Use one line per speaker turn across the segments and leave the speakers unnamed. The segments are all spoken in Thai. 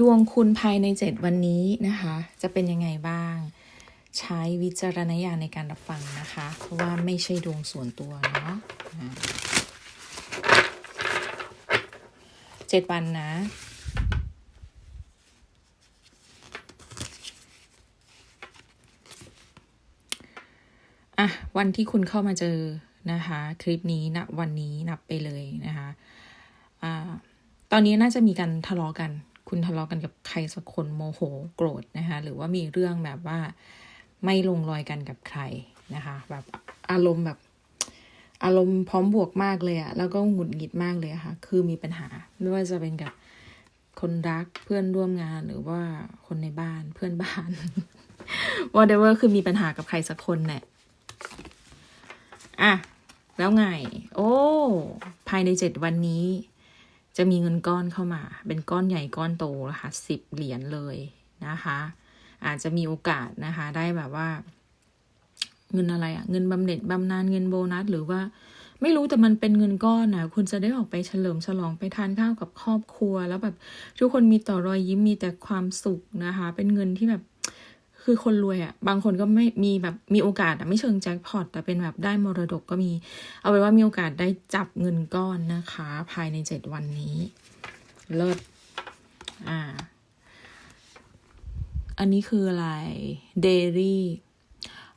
ดวงคุณภายในเจ็ดวันนี้นะคะ จะเป็นยังไงบ้าง ใช้วิจารณญาณในการรับฟังนะคะ เพราะว่าไม่ใช่ดวงส่วนตัวเนาะเจ็ดวันนะ อะ วันที่คุณเข้ามาเจอนะคะ คลิปนี้นะวันนี้นับไปเลยนะคะ อ่า ตอนนี้น่าจะมีการทะเลาะกัน คุณทะเลาะกันกับใครสักคนโมโหโกรธนะคะ หรือว่ามีเรื่องแบบว่าไม่ลงรอยกันกับใครนะคะ แบบอารมณ์แบบอารมณ์พร้อมบวกมากเลยอะแล้วก็หงุดหงิดมากเลยะค่ะ คือมีปัญหา ไม่ว่าจะเป็นกับคนรักเพื่อนร่วมงานหรือว่าคนในบ้านเพื่อนบ้าน whatever คือมีปัญหากับใครสักคนเนี่ยอะ แล้วไง โอ้ ภายในเจ็ดวันนี้ จะมีเงินก้อนเข้ามา เป็นก้อนใหญ่ก้อนโตนะคะสิบเหรียญเลยนะคะ อาจจะมีโอกาสนะคะ ได้แบบว่า เงินอะไรอะเงินบำเหน็จบำนาญเงินโบนัสหรือว่าไม่รู้แต่มันเป็นเงินก้อนนะคุณจะได้ออกไปเฉลิมฉลองไปทานข้าวกับครอบครัว แล้วแบบทุกคนมีต่อรอยยิ้มมีแต่ความสุขนะคะ เป็นเงินที่แบบ คือคนรวยอะ่ะ บางคนก็ไม่มีแบบมีโอกาสอะไม่เชิงแจ็คพอตแต่เป็นแบบได้มรดกก็มี เอาไว้ว่ามีโอกาสได้จับเงินก้อนนะคะ ภายในเจ็ดวันนี้ เลิศอ่า อันนี้คืออะไรเดลี่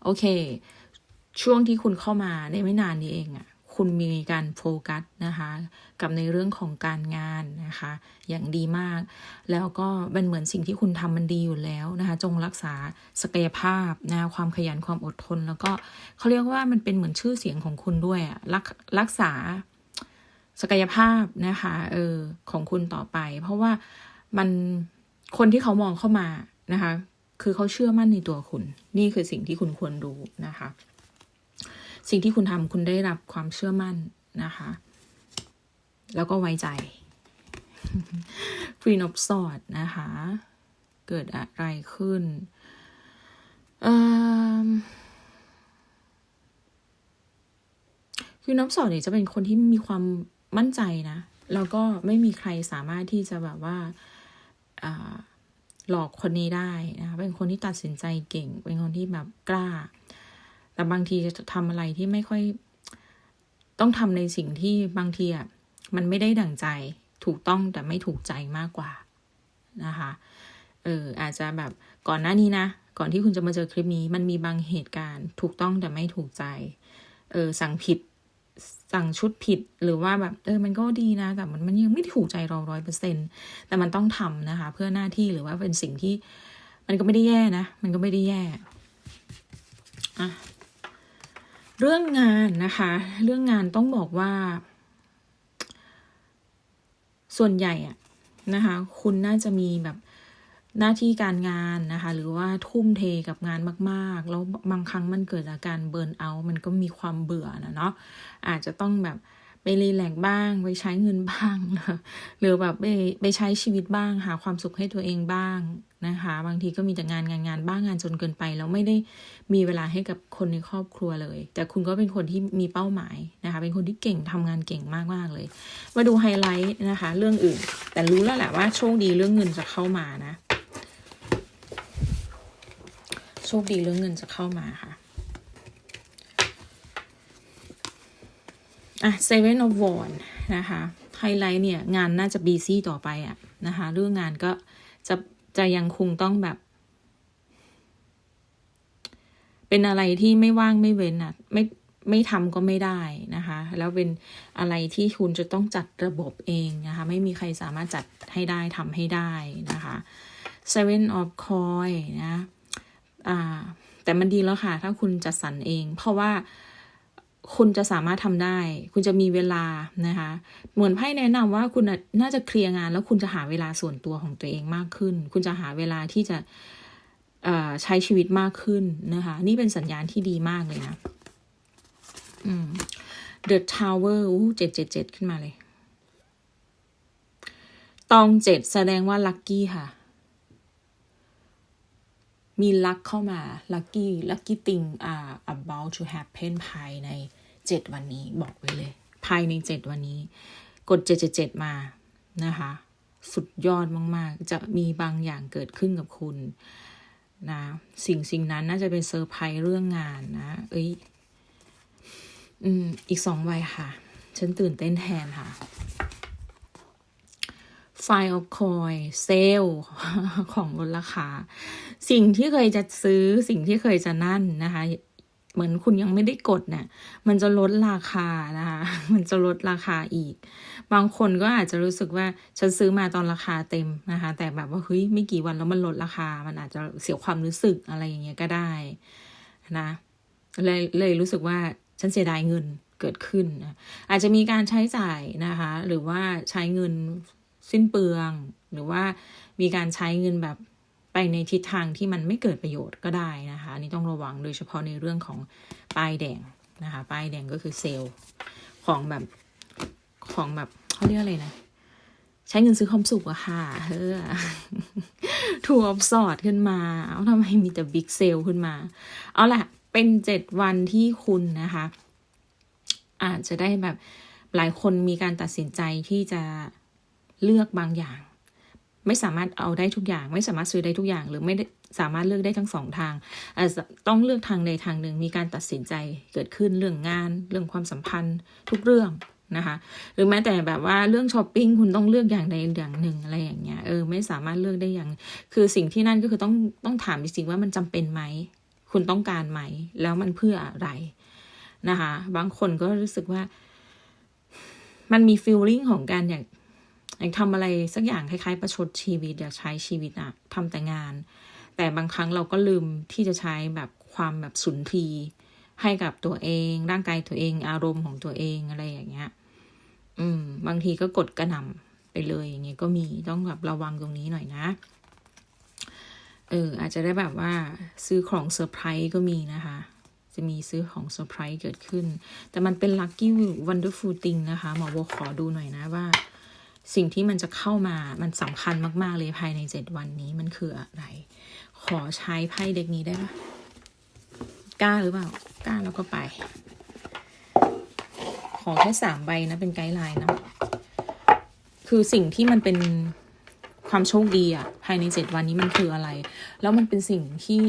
โอเค ช่วงที่คุณเข้ามาในไม่นานนี้เองอะ่ะ คุณมีการโฟกัสนะคะกับในเรื่องของการงานนะคะอย่างดีมาก แล้วก็เป็นเหมือนสิ่งที่คุณทำมันดีอยู่แล้วนะคะจงรักษาศักยภาพนะความขยันความอดทน แล้วก็เขาเรียกว่ามันเป็นเหมือนชื่อเสียงของคุณด้วยอะรักรักษาศักยภาพนะคะเออของคุณต่อไป เพราะว่ามันคนที่เขามองเข้ามานะคะ คือเขาเชื่อมั่นในตัวคุณ นี่คือสิ่งที่คุณควรรู้นะคะ สิ่งที่คุณทำคุณได้รับความเชื่อมั่นนะคะ แล้วก็ไว้ใจฟรีนอ s สอดนะคะ เกิดอะไรขึ้นฟรีนอ s สอดเนี่ยจะเป็นคนที่มีความมั่นใจนะ แล้วก็ไม่มีใครสามารถที่จะแบบว่าหลอกคนนี้ได้นะ เป็นคนที่ตัดสินใจเก่ง เป็นคนที่แบบกล้า แต่บางทีจะทำอะไรที่ไม่ค่อย ต้องทำในสิ่งที่บางทีอะมันไม่ได้ดั่งใจถูกต้องแต่ไม่ถูกใจมากกว่านะคะเอออาจจะแบบก่อนหน้านี้นะ ก่อนที่คุณจะมาเจอคลิปนี้มันมีบางเหตุการณ์ถูกต้องแต่ไม่ถูกใจเออสั่งผิดสั่งชุดผิดหรือว่าแบบเออมันก็ดีนะ แต่มันมันยังไม่ถูกใจเราร้อยเปอร์เซ็นแต่มันต้องทำนะคะ เพื่อหน้าที่หรือว่าเป็นสิ่งที่ มันก็ไม่ได้แย่นะ มันก็ไม่ได้แย่อะ เรื่องงานนะคะ เรื่องงานต้องบอกว่า ส่วนใหญ่อะนะคะ คุณน่าจะมีแบบหน้าที่การงานนะคะ หรือว่าทุ่มเทกับงานมากๆ แล้วบางครั้งมันเกิดอาการเบิร์นเอา มันก็มีความเบื่อนะเนาะอาจจะต้องแบบไปรีแลกบ้าง ไปใช้เงินบ้างนะหรือแบบไปไปใช้ชีวิตบ้าง หาความสุขให้ตัวเองบ้าง นะคะ บางทีก็มีแต่งานงานงานบ้างงานจนเกินไป แล้วไม่ได้มีเวลาให้กับคนในครอบครัวเลย แต่คุณก็เป็นคนที่มีเป้าหมายนะคะ เป็นคนที่เก่งทำงานเก่งมากๆเลย มาดูไฮไลท์นะคะ เรื่องอื่น แต่รู้แล้วแหละว่าโชคดีเรื่องเงินจะเข้ามานะ โชคดีเรื่องเงินจะเข้ามาค่ะอะ Seven of Wands นะคะไฮไลท์เนี่ยงานน่าจะบีซี่ต่อไปอะนะคะเรื่องงานก็จะ จะยังคงต้องแบบ เป็นอะไรที่ไม่ว่างไม่เว้นอะไม่ไม่ทำก็ไม่ได้นะคะ แล้วเป็นอะไรที่คุณจะต้องจัดระบบเองนะคะ ไม่มีใครสามารถจัดให้ได้ทำให้ได้นะคะ Seven of Coin นะ อ่า แต่มันดีแล้วค่ะ ถ้าคุณจัดสรรเอง เพราะว่า คุณจะสามารถทำได้ คุณจะมีเวลานะคะ เหมือนไพ่แนะนำว่าคุณน่าจะเคลียร์งาน แล้วคุณจะหาเวลาส่วนตัวของตัวเองมากขึ้น คุณจะหาเวลาที่จะใช้ชีวิตมากขึ้นนะคะ นี่เป็นสัญญาณที่ดีมากเลยนะอืม The Tower อู้เจ็ดเจ็ดเจ็ดขึ้นมาเลย ตองเจ็ดแสดงว่าลัคกี้ค่ะ มีลักเข้ามาลัคกี้ลัคกี้ติงอ่า about to happen ภายในเจ็ดวันนี้บอกไว้เลย ภายในเจ็ดวันนี้ กดเจ็ดเจ็ดเจ็ดมานะคะ สุดยอดมาก ๆ จะมีบางอย่างเกิดขึ้นกับคุณนะสิ่งสิ่งนั้นน่าจะเป็นเซอร์ไพรส์เรื่องงานนะ เอ้ย อืม อีกสองใบค่ะ ฉันตื่นเต้นแทนค่ะ ไฟล์คอยเซลของลดราคา สิ่งที่เคยจะซื้อสิ่งที่เคยจะนั่นนะคะ เหมือนคุณยังไม่ได้กดเนี่ยมันจะลดราคานะคะ มันจะลดราคาอีก บางคนก็อาจจะรู้สึกว่าฉันซื้อมาตอนราคาเต็มนะคะ แต่แบบว่าเฮ้ยไม่กี่วันแล้วมันลดราคา มันอาจจะเสียความรู้สึกอะไรอย่างเงี้ยก็ได้นะเลยเลยรู้สึกว่าฉันเสียดายเงินเกิดขึ้น อาจจะมีการใช้จ่ายนะคะ หรือว่าใช้เงิน สิ้นเปลือง หรือว่ามีการใช้เงินแบบไปในทิศทางที่มันไม่เกิดประโยชน์ก็ได้นะคะอันนี่ต้องระวังโดยเฉพาะในเรื่องของป้ายแดงนะคะ ป้ายแดงก็คือเซลล์ของแบบของแบบเขาเรียกอะไรนะใช้เงินซื้อความสุขอะค่ะเฮ้อถูกออฟสอดขึ้นมา เอาทำไมมีแต่บิ๊กเซลขึ้นมา เอาละเป็นเจ็ดวันที่คุณนะคะ อาจจะได้แบบหลายคนมีการตัดสินใจที่จะ เลือกบางอย่าง ไม่สามารถเอาได้ทุกอย่าง ไม่สามารถซื้อได้ทุกอย่าง หรือไม่สามารถเลือกได้ทั้งสองทางอาจจะต้องเลือกทางใดทางหนึ่งมีการตัดสินใจเกิดขึ้นเรื่องงาน เรื่องความสัมพันธ์ ทุกเรื่องนะคะหรือแม้แต่แบบว่าเรื่องช้อปปิ้งคุณต้องเลือกอย่างใดอย่างหนึ่งอะไรอย่างเงี้ยเออไม่สามารถเลือกได้อย่าง คือสิ่งที่นั่นก็คือต้องต้องถามจริงๆว่ามันจำเป็นไหมคุณต้องการไหม แล้วมันเพื่ออะไรนะคะ บางคนก็รู้สึกว่า มันมีฟีลลิ่งของการอยาก อยากทำอะไรสักอย่างคล้ายๆ ประชดชีวิตอยากใช้ชีวิตอะทำแต่งาน แต่บางครั้งเราก็ลืมที่จะใช้แบบความแบบสุนทรีให้กับตัวเอง ร่างกายตัวเอง อารมณ์ของตัวเองอะไรอย่างเงี้ย อืม บางทีก็กดกระหน่ำไปเลยอย่างเงี้ยก็มีต้องแบบระวังตรงนี้หน่อยนะ เออ อาจจะได้แบบว่าซื้อของเซอร์ไพรส์ก็มีนะคะจะมีซื้อของเซอร์ไพรส์เกิดขึ้น แต่มันเป็นลัคกี้วันเดอร์ฟูลติงนะคะ หมอโบขอดูหน่อยนะว่า สิ่งที่มันจะเข้ามามันสำคัญมาก ๆ เลยภายในเจ็ดวันนี้มันคืออะไร ขอใช้ไพ่เด็กนี้ได้ปะกล้าหรือเปล่า กล้าแล้วก็ไป ขอแค่สามใบนะ เป็นไกด์ไลน์นะ คือสิ่งที่มันเป็นความโชคดีอะภายในเจ็ดวันนี้มันคืออะไร แล้วมันเป็นสิ่งที่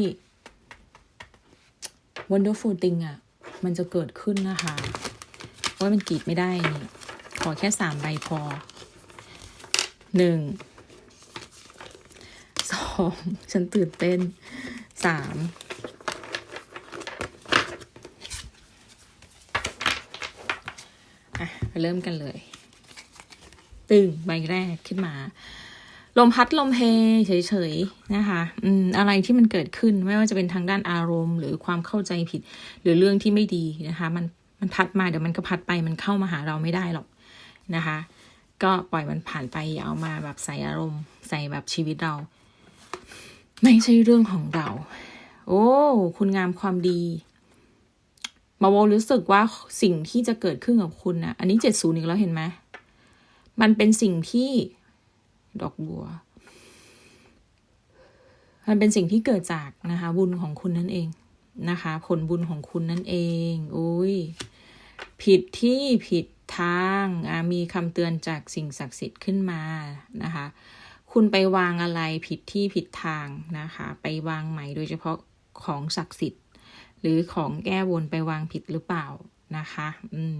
wonderful thing อะมันจะเกิดขึ้นนะคะว่ามันกีดไม่ได้นี่ ขอแค่สามใบพอ หนึ่งสองฉันตื่นเต้นสามอะเริ่มกันเลย ตึงใบแรกขึ้นมา ลมพัดลมเพเฉยๆนะคะอืมอะไรที่มันเกิดขึ้นไม่ว่าจะเป็นทางด้านอารมณ์ หรือความเข้าใจผิด หรือเรื่องที่ไม่ดีนะคะ มันมันพัดมาเดี๋ยวมันก็พัดไปมันเข้ามาหาเราไม่ได้หรอกนะคะ ก็ปล่อยมันผ่านไปอย่าเอามาแบบใส่อารมณ์ ใส่แบบชีวิตเรา ไม่ใช่เรื่องของเรา โอ้ คุณงามความดีมาโวรู้สึกว่าสิ่งที่จะเกิดขึ้นกับคุณนะอันนี้เจ็ดศูนย์อีกแล้วเห็นไหมมันเป็นสิ่งที่ดอกบัว มันเป็นสิ่งที่เกิดจากนะคะ บุญของคุณนั่นเองนะคะ ผลบุญของคุณนั่นเอง อุ้ยผิดที่ผิด ทางมีคำเตือนจากสิ่งศักดิ์สิทธิ์ขึ้นมานะคะ คุณไปวางอะไรผิดที่ผิดทางนะคะ ไปวางใหม่โดยเฉพาะของศักดิ์สิทธิ์ หรือของแก้บนไปวางผิดหรือเปล่านะคะ อืม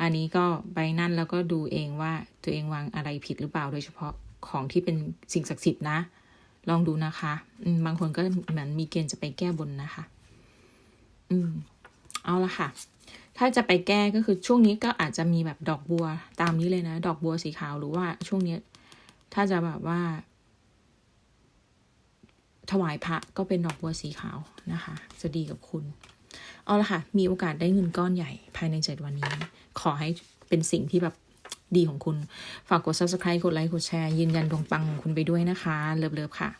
อันนี้ก็ไปนั่นแล้วก็ดูเองว่าตัวเองวางอะไรผิดหรือเปล่า โดยเฉพาะของที่เป็นสิ่งศักดิ์สิทธิ์นะ ลองดูนะคะ อืม บางคนก็เหมือนมีเกณฑ์จะไปแก้บนนะคะ อืม เอาละค่ะ ถ้าจะไปแก้ก็คือช่วงนี้ก็อาจจะมีแบบดอกบัวตามนี้เลยนะ ดอกบัวสีขาวหรือว่าช่วงนี้ถ้าจะแบบว่า ถวายพระก็เป็นดอกบัวสีขาวนะคะ จะดีกับคุณ เอาละค่ะ มีโอกาสได้เงินก้อนใหญ่ภายในเจ็ดวันนี้ ขอให้เป็นสิ่งที่แบบดีของคุณ ฝากกด subscribe กดไลค์ กดแชร์ ยืนยันดวงปังของคุณไปด้วยนะคะ เลิฟๆค่ะ